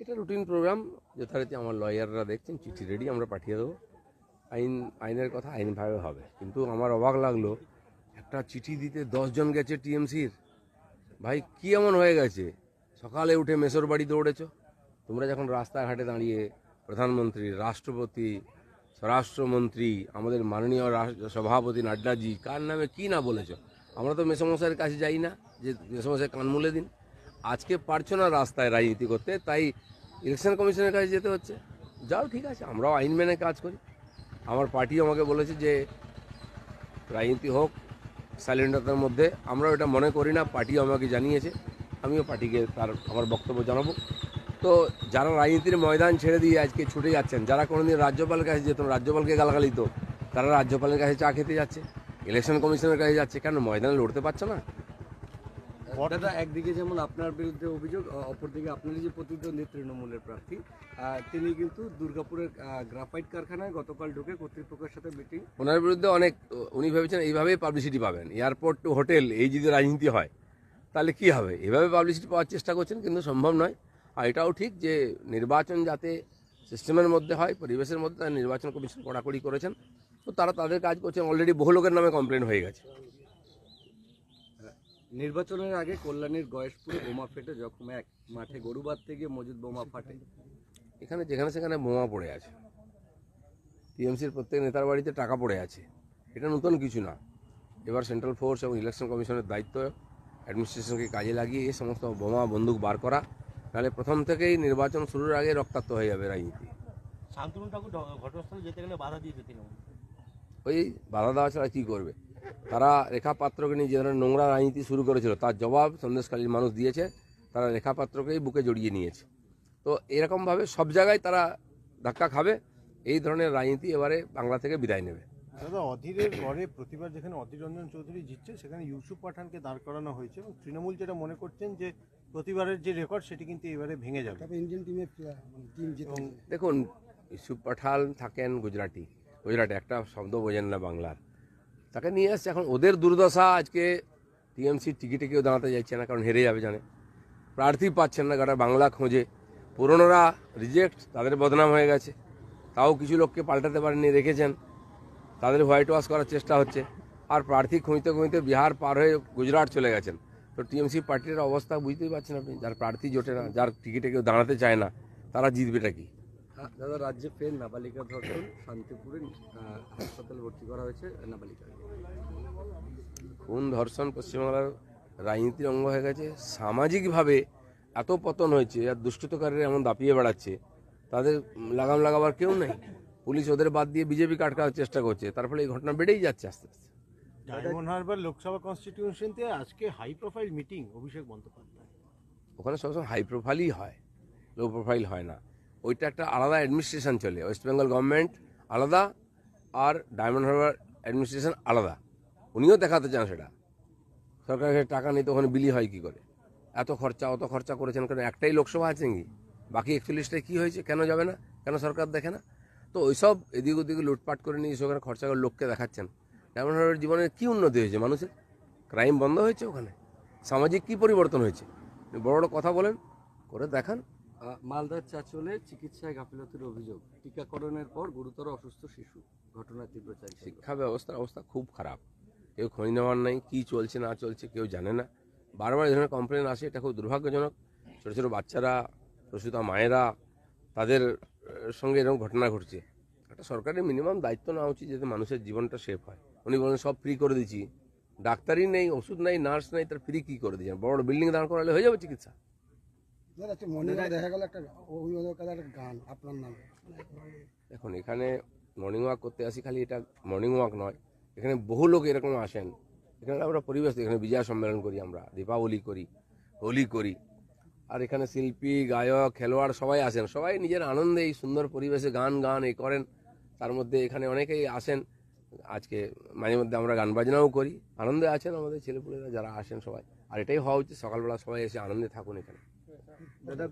এটা routine programme, যথারীতি আমার লয়াররা দেখছেন, চিঠি রেডি আমরা পাঠিয়ে দেবো। আইন, আইনের কথা আইনভাবে হবে। কিন্তু আমার অবাক লাগল, একটা চিঠি দিতে দশজন গেছে টিএমসির। ভাই, কি এমন হয়ে গেছে? সকালে উঠে মেসোর বাড়ি দৌড়েছো? তোমরা যখন রাস্তাঘাটে দাঁড়িয়ে প্রধানমন্ত্রী, রাষ্ট্রপতি, স্বরাষ্ট্রমন্ত্রী, আমাদের মাননীয় সভাপতি নাড্ডাজি, কার নামে কি না বলেছ? আমরা তো মেসমশাইয়ের কাছে যাই না, যে মেসমশাই কান মুলে দিন। আজকে পারছ না রাস্তায় রাজনীতি করতে, তাই ইলেকশন কমিশনের কাছে যেতে হচ্ছে। যাও, ঠিক আছে, আমরাও আইন মেনে কাজ করি। আমার পার্টি আমাকে বলেছে যে, রাজনীতি হোক সাইলেন্টতার মধ্যে, আমরাও এটা মনে করি না পার্টি আমাকে জানিয়েছে, আমিও পার্টিকে তার, আমার বক্তব্য জানাব। তো যারা রাজনীতির ময়দান ছেড়ে দিয়ে আজকে ছুটে যাচ্ছেন, যারা কোনোদিন রাজ্যপালের কাছে যেত রাজ্যপালকে গালাগালি তো, তারা রাজ্যপালের কাছে চা খেতে যাচ্ছে ইলেকশন কমিশনের কাছে যাচ্ছে, কেন ময়দানে লড়তে পারছে না? দাদা একদিকে যেমন আপনার বিরুদ্ধে অভিযোগ অপরদিকে আপনারই যে প্রতিদ্বন্দ্বী তৃণমূলের প্রার্থী। তিনি কিন্তু দুর্গাপুরের গ্রাফাইট কারখানায় গতকাল ঢুকে কর্তৃপক্ষের সাথে মিটিং ওনার বিরুদ্ধে অনেক উনি ভেবেছেন এইভাবেই পাবলিসিটি পাবেন। এয়ারপোর্ট টু হোটেল এই যদি রাজনীতি হয় তাহলে কি হবে? এভাবে পাবলিসিটি পাওয়ার চেষ্টা করছেন কিন্তু সম্ভব নয়। আর এটাও ঠিক যে নির্বাচন যাতে সিস্টেমের মধ্যে হয় পরিবেশের মধ্যে তার নির্বাচন কমিশন কড়াকড়ি করেছেন। তো তারা তাদের কাজ করছেন। অলরেডি বহু লোকের নামে কমপ্লেন হয়ে গেছে। নির্বাচনের আগে কল্যাণীর গয়েশপুরে বোমা ফেটে জখম এক মাঠে গরু বাঁধতে গিয়ে মজুদ বোমা ফাটে। এখানে যেখানে সেখানে বোমা পড়ে আছে। টিএমসির প্রত্যেক নেতার বাড়িতে টাকা পড়ে আছে। এটা নতুন কিছু না। এবার সেন্ট্রাল ফোর্স এবং ইলেকশন কমিশনের দায়িত্ব অ্যাডমিনিস্ট্রেশনকে কাজে লাগিয়ে এই সমস্ত বোমা বন্দুক বার করা। নাহলে প্রথম থেকেই নির্বাচন শুরুর আগে রক্তাক্ত হয়ে যাবে রাজনীতি। শান্তনু ঠাকুর ঘটনাস্থলে যেতে গেলে বাধা দিয়েছে তৃণমূল ওই বাধা দেওয়া ছাড়া কী করবে? তারা রেখা পাত্রকে নিয়ে যে ধরনের নোংরা রাজনীতি শুরু করেছিল তার জবাব সন্দেশকালীন মানুষ দিয়েছে তারা রেখা পাত্রকেই বুকে জড়িয়ে নিয়েছে। তো এরকমভাবে সব জায়গায় তারা ধাক্কা খাবে এই ধরনের রাজনীতি এবারে বাংলা থেকে বিদায় নেবে। দাদা অধীরের পরে প্রতিবার যেখানে অধীর রঞ্জন চৌধুরী জিতছে সেখানে ইউসুফ পাঠানকে দাঁড় করানো হয়েছে এবং তৃণমূল যেটা মনে করছেন যে প্রতিবারের যে রেকর্ড সেটি কিন্তু এবারে ভেঙে যাবে। তবে ইন্ডিয়ান টিমের টিম দেখুন ইউসুফ পাঠাল থাকেন গুজরাটি। গুজরাটে একটা শব্দ বোঝেন না বাংলার। তাকে নিয়ে আসছে এখন ওদের দুর্দশা আজকে টিএমসির টিকিটে কেউ দাঁড়াতে যাচ্ছে না, কারণ হেরে যাবে জানে। প্রার্থী পাচ্ছেন না গোটা বাংলা খোঁজে। পুরনোরা রিজেক্ট তাদের বদনাম হয়ে গেছে। তাও কিছু লোককে পাল্টাতে পারেননি, রেখেছেন। তাদের হোয়াইট ওয়াশ করার চেষ্টা হচ্ছে। আর প্রার্থী খুঁজতে খুঁজতে বিহার পার হয়ে গুজরাট চলে গেছেন। তো টিএমসি পার্টির অবস্থা বুঝতেই পারছেন আপনি, যার প্রার্থী জোটে না, যার টিকিটে কেউ দাঁড়াতে চায় না, তারা জিতবেটা কি? দাদা রাজ্যে ফের নাবালিকা ধর্ষণ শান্তিপুরে হাসপাতালে ভর্তি করা হয়েছে নাবালিকাকে খুন ধর্ষণ পশ্চিমবাংলার রাজনীতির অঙ্গ হয়ে গেছে। সামাজিকভাবে এত পতন হয়েছে আর দুষ্কৃতকারীরা এমন দাপিয়ে বেড়াচ্ছে তাদের লাগাম লাগাবার কেউ নেই। পুলিশ ওদের বাদ দিয়ে বিজেপি কাটকার চেষ্টা করছে তার ফলে এই ঘটনা বেড়েই যাচ্ছে আস্তে আস্তে। ডায়মন্ড হারবার লোকসভা কনস্টিটিউশনতে আজকে high profile meeting Abhishek Bandyopadhyay. ওখানে সবসময় হাই প্রোফাইলই হয় লো প্রোফাইল হয় না। ওইটা একটা আলাদা অ্যাডমিনিস্ট্রেশন চলে। ওয়েস্ট বেঙ্গল গভর্নমেন্ট আলাদা আর ডায়মন্ড হারবার অ্যাডমিনিস্ট্রেশন আলাদা। উনিও দেখাতে চান সেটা। সরকারের কাছে টাকা নেই তো ওখানে বিলি হয় কি করে? এত খরচা, অত খরচা করেছেন কারণ একটাই লোকসভা আছে কি বাকি একচল্লিশটায় কী হয়েছে? কেন যাবে না? কেন সরকার দেখে না? তো ওইসব এদিক ওদিকে লুটপাট করে নিয়ে সেখানে খরচা করে লোককে দেখাচ্ছেন। ডায়মন্ড হারবার জীবনের কী উন্নতি হয়েছে মানুষের? ক্রাইম বন্ধ হয়েছে ওখানে? সামাজিক কী পরিবর্তন হয়েছে? বড় বড় কথা বলেন, করে দেখান। মালদার চাচলে চিকিৎসায় গাফিলতির অভিযোগ। টিকাকরণের পর গুরুতর অসুস্থ শিশু। ঘটনা তীব্র শিক্ষা ব্যবস্থার অবস্থা খুব খারাপ। কেউ খোঁজ নেওয়ার নাই, কী চলছে, না চলছে, কেউ জানে না। বারবার ধরনের কমপ্লেন আসে, এটা খুব দুর্ভাগ্যজনক। ছোটো ছোটো বাচ্চারা, প্রসূতা মায়েরা, তাদের সঙ্গে এরকম ঘটনা ঘটছে। একটা সরকারের মিনিমাম দায়িত্ব নেওয়া উচিত যাতে মানুষের জীবনটা সেফ হয়। উনি বলেন, সব ফ্রি করে দিচ্ছি ডাক্তারই নেই, ওষুধ নেই নার্স নেই তার ফ্রি কী করে দিচ্ছেন বড় বিল্ডিং দাঁড় করালে হয়ে যাবে চিকিৎসা। এখন এখানে মর্নিং ওয়াক করতে আসি, খালি এটা মর্নিং ওয়াক নয়। এখানে বহু লোক এরকম আসেন। এখানে আমরা পরিবেশ, এখানে বিজয়া সম্মেলন করি আমরা, দীপাবলি করি, হোলি করি। আর এখানে শিল্পী, গায়ক, খেলোয়াড় সবাই আসেন। সবাই নিজের আনন্দে এই সুন্দর পরিবেশে গান গান এই করেন। তার মধ্যে এখানে অনেকেই আসেন। আজকে মাঝে মধ্যে আমরা গান বাজনাও করি। আনন্দে আছেন আমাদের ছেলেপুলেরা যারা আসেন সবাই। আর এটাই হওয়া উচিত। সকালবেলা সবাই এসে আনন্দে থাকুন এখানে। দাদা